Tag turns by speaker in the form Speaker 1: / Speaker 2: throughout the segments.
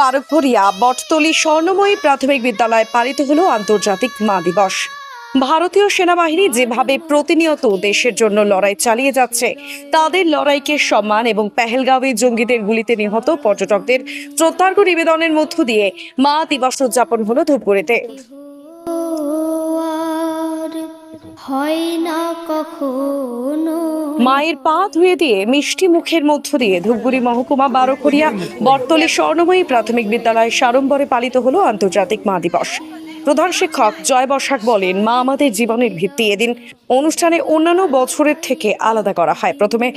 Speaker 1: বারোঘরিয়া বটতলি স্বর্ণময়ী প্রাথমিক বিদ্যালয়ে পালিত হল আন্তর্জাতিক মা দিবস। ভারতীয় সেনাবাহিনী যেভাবে প্রতিনিয়ত দেশের জন্য লড়াই চালিয়ে যাচ্ছে, তাদের লড়াইকে সম্মান এবং পেহেলগাঁওয়ে জঙ্গিদের গুলিতে নিহত পর্যটকদের শ্রদ্ধার্ঘ নিবেদনের মধ্য দিয়ে মা দিবস উদযাপন হলো ধূপগুড়িতে।
Speaker 2: হয় না কখনো।
Speaker 1: মায়ের পা ধুয়ে দিয়ে মিষ্টি মুখের মধ্য দিয়ে ধূপগুড়ি মহকুমা বারো করিয়া বর্তলি স্বর্ণময়ী প্রাথমিক বিদ্যালয়ে সাড়ম্বরে পালিত হলো আন্তর্জাতিক মা দিবস। প্রধান শিক্ষক জয় বসাক বলেন মা আমাদের জীবনের ভিত্তি। এদিন অনুষ্ঠানে অন্যান্য বছরের থেকে আলাদা করা হয়। প্রথমে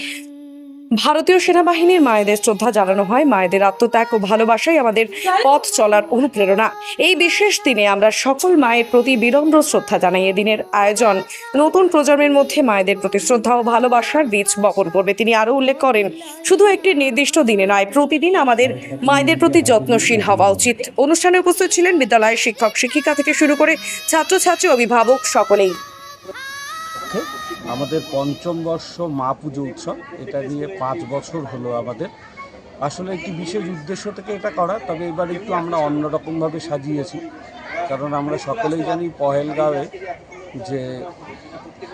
Speaker 1: ভারতীয় সেনাবাহিনীর মায়েদের শ্রদ্ধা জানানো হয়। মায়েদের আত্মত্যাগ ও ভালোবাসাই আমাদের পথ চলার অনুপ্রেরণা। এই বিশেষ দিনে আমরা সকল মায়ের প্রতি বিনম্র শ্রদ্ধা জানাই। এদিনের আয়োজন নতুন প্রজন্মের মধ্যে মায়েদের প্রতি শ্রদ্ধা ও ভালোবাসার বীজ বপন করবে। তিনি আরও উল্লেখ করেন, শুধু একটি নির্দিষ্ট দিনে নয়, প্রতিদিন আমাদের মায়েদের প্রতি যত্নশীল হওয়া উচিত। অনুষ্ঠানে উপস্থিত ছিলেন বিদ্যালয়ের শিক্ষক শিক্ষিকা থেকে শুরু করে ছাত্রছাত্রী, অভিভাবক সকলেই।
Speaker 3: আমাদের পঞ্চম বর্ষ মা পুজো উৎসব, এটা নিয়ে পাঁচ বছর হলো আমাদের। আসলে একটি বিশেষ উদ্দেশ্য থেকে এটা করা, তবে এবার একটু আমরা অন্যরকমভাবে সাজিয়েছি। কারণ আমরা সকলেই জানি পহেলগাঁওয়ে যে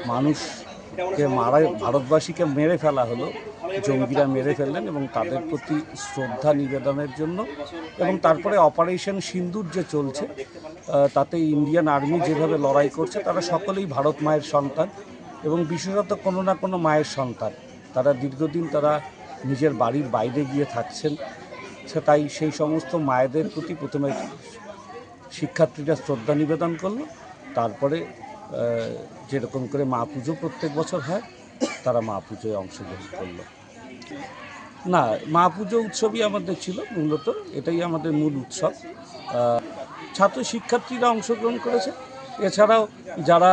Speaker 3: মানুষকে মারা ভারতবাসীকে মেরে ফেলা হলো। জঙ্গিরা মেরে ফেললেন এবং তাদের প্রতি শ্রদ্ধা নিবেদনের জন্য এবং তারপরে অপারেশন সিন্দুর যে চলছে তাতে ইন্ডিয়ান আর্মি যেভাবে লড়াই করছে তারা সকলেই ভারত মায়ের সন্তান এবং বিশেষত কোনো না কোনো মায়ের সন্তান। তারা দীর্ঘদিন তারা নিজের বাড়ির বাইরে গিয়ে থাকছেন সে তাই সেই সমস্ত মায়েদের প্রতি প্রথমে শিক্ষার্থীরা শ্রদ্ধা নিবেদন করল। তারপরে যেরকম করে মা পুজো প্রত্যেক বছর হয় তারা মা পুজোয় অংশগ্রহণ করল। না, মা পুজো উৎসবই আমাদের ছিল মূলত, এটাই আমাদের মূল উৎসব। ছাত্র শিক্ষার্থীরা অংশগ্রহণ করেছে। এছাড়াও যারা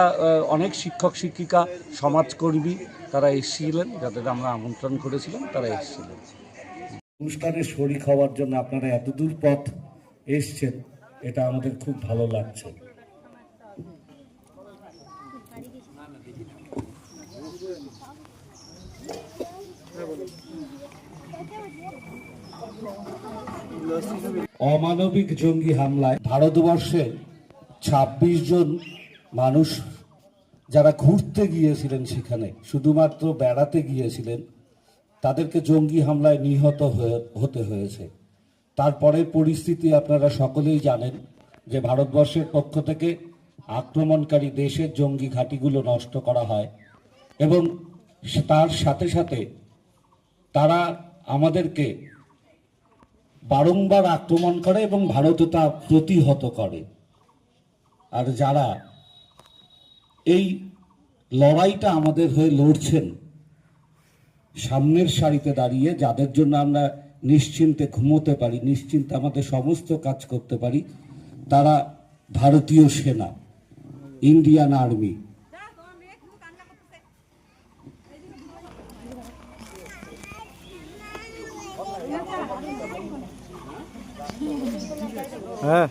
Speaker 3: অনেক শিক্ষক, শিক্ষিকা, সমাজকর্মী, তারা এসেছিলেন, যাদের আমরা আমন্ত্রণ করেছিলাম, তারা এসেছিলেন।
Speaker 4: অনুষ্ঠানে শরিক হওয়ার জন্য আপনারা এত দূর পথ এসছেন, এটা আমাদের খুব ভালো লাগছে। অমানবিক জঙ্গি হামলায় ভারতবর্ষের ছাব্বিশ জন মানুষ যারা ঘুরতে গিয়েছিলেন সেখানে, শুধুমাত্র বেড়াতে গিয়েছিলেন, তাদেরকে জঙ্গি হামলায় নিহত হতে হয়েছে। তারপরের পরিস্থিতি আপনারা সকলেই জানেন যে ভারতবর্ষের পক্ষ থেকে আক্রমণকারী দেশের জঙ্গি ঘাঁটিগুলো নষ্ট করা হয় এবং তার সাথে সাথে তারা আমাদেরকে বারংবার আক্রমণ করে এবং ভারত তা প্রতিহত করে। আর যারা এই লড়াইটা আমাদের হয়ে লড়ছেন, সামনের সারিতে দাঁড়িয়ে যাদের জন্য আমরা নিশ্চিন্তে ঘুমোতে পারি, নিশ্চিন্তে আমাদের সমস্ত কাজ করতে পারি, তারা ভারতীয় সেনা, ইন্ডিয়ান আর্মি
Speaker 5: হ্যাঁ